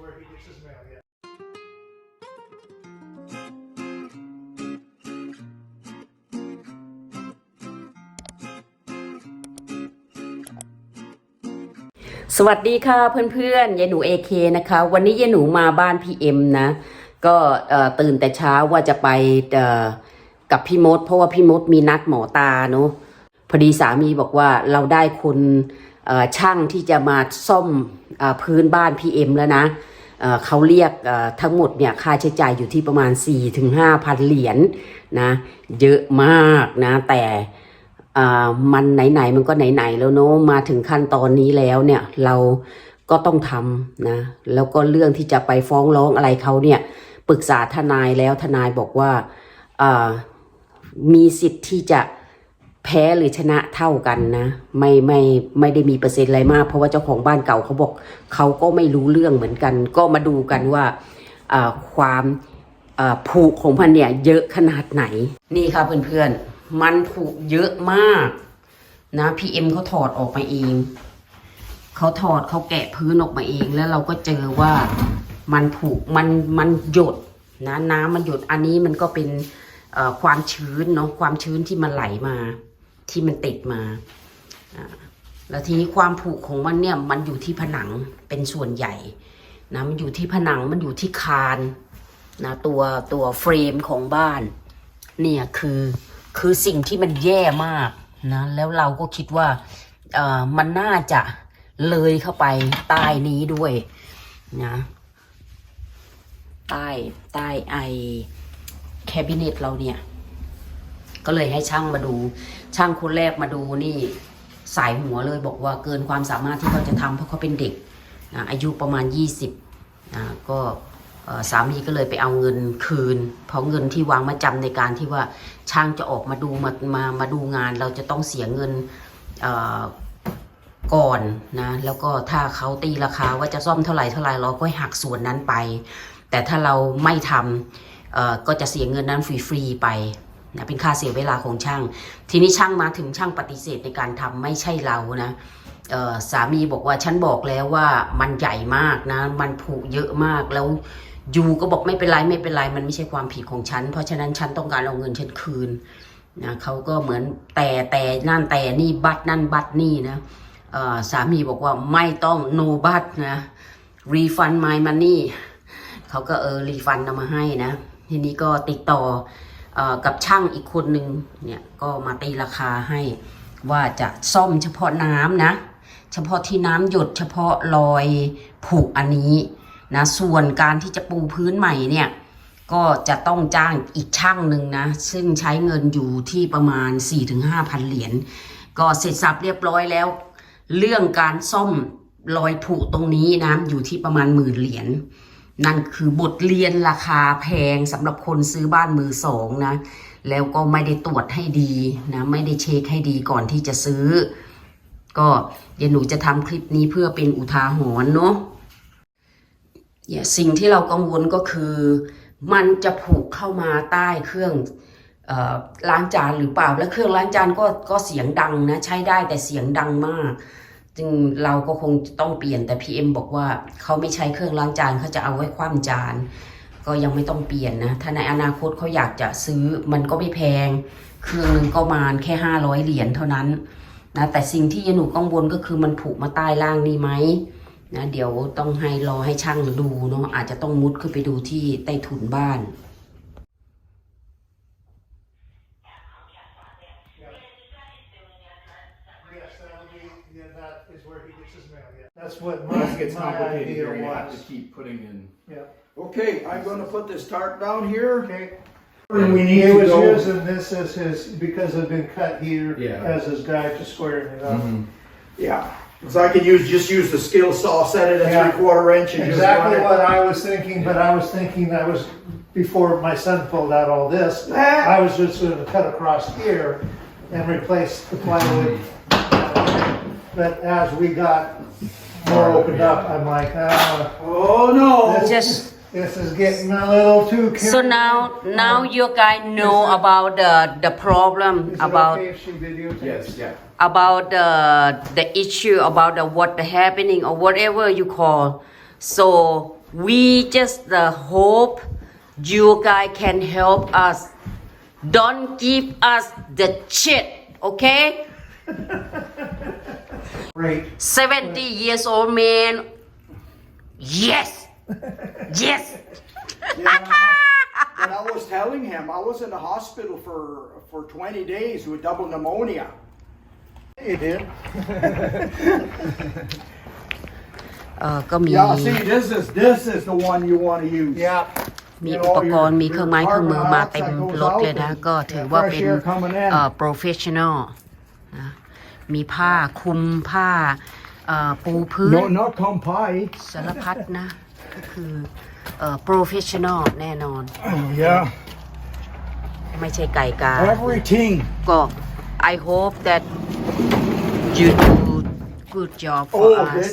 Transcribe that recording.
where he gets his mail, yeah. สวัสดีค่ะเพื่อนๆยายหนูเอเคนะคะ วันนี้ยายหนูมาบ้านพี่เอ็มนะ ก็ตื่นแต่เช้าว่าจะไปกับพี่มด เพราะว่าพี่มดมีนัดหมอตาเนาะพอดีสามีบอกว่าเราได้คนช่างที่จะมาซ่อม พื้นบ้านพีเอ็มแล้วนะเขาเรียกทั้งหมดเนี่ยค่าใช้จ่ายอยู่ที่ประมาณ 4-5พันเหรียญนะเยอะมากนะแต่มันไหนๆมันก็ไหนๆแล้วเนอะมาถึงขั้นตอนนี้แล้วเนี่ยเราก็ต้องทำนะแล้วก็เรื่องที่จะไปฟ้องร้องอะไรเขาเนี่ยปรึกษาทนายแล้วทนายบอกว่ามีสิทธิ์ที่จะ แพ้หรือชนะเท่ากันนะ ไม่ไม่ไม่ได้มีเปอร์เซ็นต์อะไรมาก เพราะว่าเจ้าของบ้านเก่าเขาบอกเขาก็ไม่รู้เรื่องเหมือนกัน ก็มาดูกันว่าความผูกของมันเนี่ยเยอะขนาดไหน นี่ค่ะเพื่อนๆ มันผูกเยอะมากนะพี่เอ็มเขาถอดออกมาเองเขาถอดเขาแกะพื้นออกมาเองแล้วเราก็เจอว่ามันผุมันมันหยดนะน้ำมันหยดอันนี้มันก็เป็นความชื้นเนาะความชื้นที่มันไหลมา ที่มันติดมา แล้วทีนี้ความผุของมันเนี่ยมันอยู่ที่ผนังเป็นส่วนใหญ่นะมันอยู่ที่ผนังมันอยู่ที่คานนะตัวตัวเฟรมของบ้าน เนี่ยคือคือสิ่งที่มันแย่มากนะแล้วเราก็คิดว่าเอ่อมันน่าจะเลยเข้าไปใต้นี้ด้วยนะใต้ใต้ไอแคบิเนตเราเนี่ย ก็เลยให้ช่างมาดู ช่างคนแรกมาดูนี่สายหัวเลยบอกว่าเกินความสามารถที่เขาจะทำเพราะเขาเป็นเด็กนะอายุประมาณ 20นะก็สามีก็เลยไปเอาเงินคืน เพราะเงินที่วางมาจำในการที่ว่าช่างจะออกมาดูมามามาดูงาน เราจะต้องเสียเงินก่อนนะแล้วก็ถ้าเขาตีราคาว่าจะซ่อมเท่าไหร่เท่าไหร่เราก็หักส่วนนั้นไป แต่ถ้าเราไม่ทำก็จะเสียเงินนั้นฟรีๆไป นะเป็นค่าเสียเวลาของช่าง ทีนี้ช่างมาถึงช่างปฏิเสธในการทำไม่ใช่เรานะสามีบอกว่าฉันบอกแล้วว่ามันใหญ่มากนะ มันผุเยอะมากแล้วยูก็บอกไม่เป็นไรไม่เป็นไรมันไม่ใช่ความผิดของฉัน เพราะฉะนั้นฉันต้องการเอาเงินฉันคืนนะเขาก็เหมือนแต่แต่นั่นแต่นี่บัตรนั่นบัตรนี่นะสามีบอกว่าไม่ต้อง no บัตรนะ refund my money เขาก็เออรีฟันเอามาให้นะ ทีนี้ก็ติดต่อ กับช่างอีกคนหนึ่งเนี่ยก็มาตีราคาให้ว่าจะซ่อมเฉพาะน้ำนะ เฉพาะที่น้ำหยดเฉพาะรอยผุอันนี้นะส่วนการที่จะปูพื้นใหม่เนี่ยก็จะต้องจ้างอีกช่างหนึ่งนะ ซึ่งใช้เงินอยู่ที่ประมาณ 4-5พันเหรียญก็เสร็จสับเรียบร้อยแล้ว เรื่องการซ่อมรอยผุตรงนี้นะอยู่ที่ประมาณหมื่นเหรียญ นั่นคือบทเรียนราคาแพงสำหรับคนซื้อบ้านมือสองนะ แล้วก็ไม่ได้ตรวจให้ดีนะ ไม่ได้เช็คให้ดีก่อนที่จะซื้อ ก็เดี๋ยวหนูจะทำคลิปนี้เพื่อเป็นอุทาหรณ์เนาะเนี่ยสิ่งที่เรากังวลก็คือมันจะผูกเข้ามาใต้เครื่องออล้างจานหรือเปล่า และเครื่องล้างจานก็ก็เสียงดังนะ ใช้ได้แต่เสียงดังมาก จึงเราก็คงต้องเปลี่ยนแต่ PM บอกว่าเขาไม่ใช้เครื่องล้างจานเขาจะเอาไว้คว่ำจาน ก็ยังไม่ต้องเปลี่ยนนะ ถ้าในอนาคตเขาอยากจะซื้อมันก็ไม่แพง เครื่องหนึงก็มาณแค่ห้าร้อยเหรียญเท่านั้นนะแต่สิ่งที่ยายหนูกังวลก็คือมันผูกมาใต้ล่างนี่ไหมนะเดี๋ยวต้องให้รอให้ช่างดูเนาะอาจจะต้องมุดขึ้นไปดูที่ใต้ถุนบ้าน Yes, that'll yeah, that is where he gets his mail, yeah. That's what It my, gets my complicated idea here, you have to was. keep putting in. Yeah, Okay, I'm gonna put this tarp down here. okay. And we need He to was go. using this as his, because it'd been cut here Yeah. as his guide to squaring it up. Yeah, cause I could use, just use the skill saw, set it Yeah. at three quarter inch and just run Exactly it. what I was thinking, but I was thinking that was, before my son pulled out all this, Ah. I was just gonna cut across here and replace the plywood. But as we got more opened up, I'm like, ah, Oh, no. just this is getting a little too. so now now you guys know about the the problem Is it about okay if she videotapes? Yes, yeah. about the the issue about the what the happening or whatever you call so we just uh, hope you guys can help us don't give us the shit okay Great. 70 years old man yes yes Yeah. but I was telling him I was in the hospital for for 20 days with double pneumonia. You did. เออก็มี Yeah, see, this is this is the one you want to use. Yeah. มีอุปกรณ์มีเครื่องไม้เครื่องมือมาเต็มรถเลยนะ ก็ถือว่าเป็นเอ่อ professional นะ มีผ้าคลุมผ้าเอ่อปูพื้น No, not compai. สารพัดนะคือเอ่อ professional แน่นอน Yeah, ไม่ใช่ไก่กา everything. ก็ I hope that you do good job for Oh, us this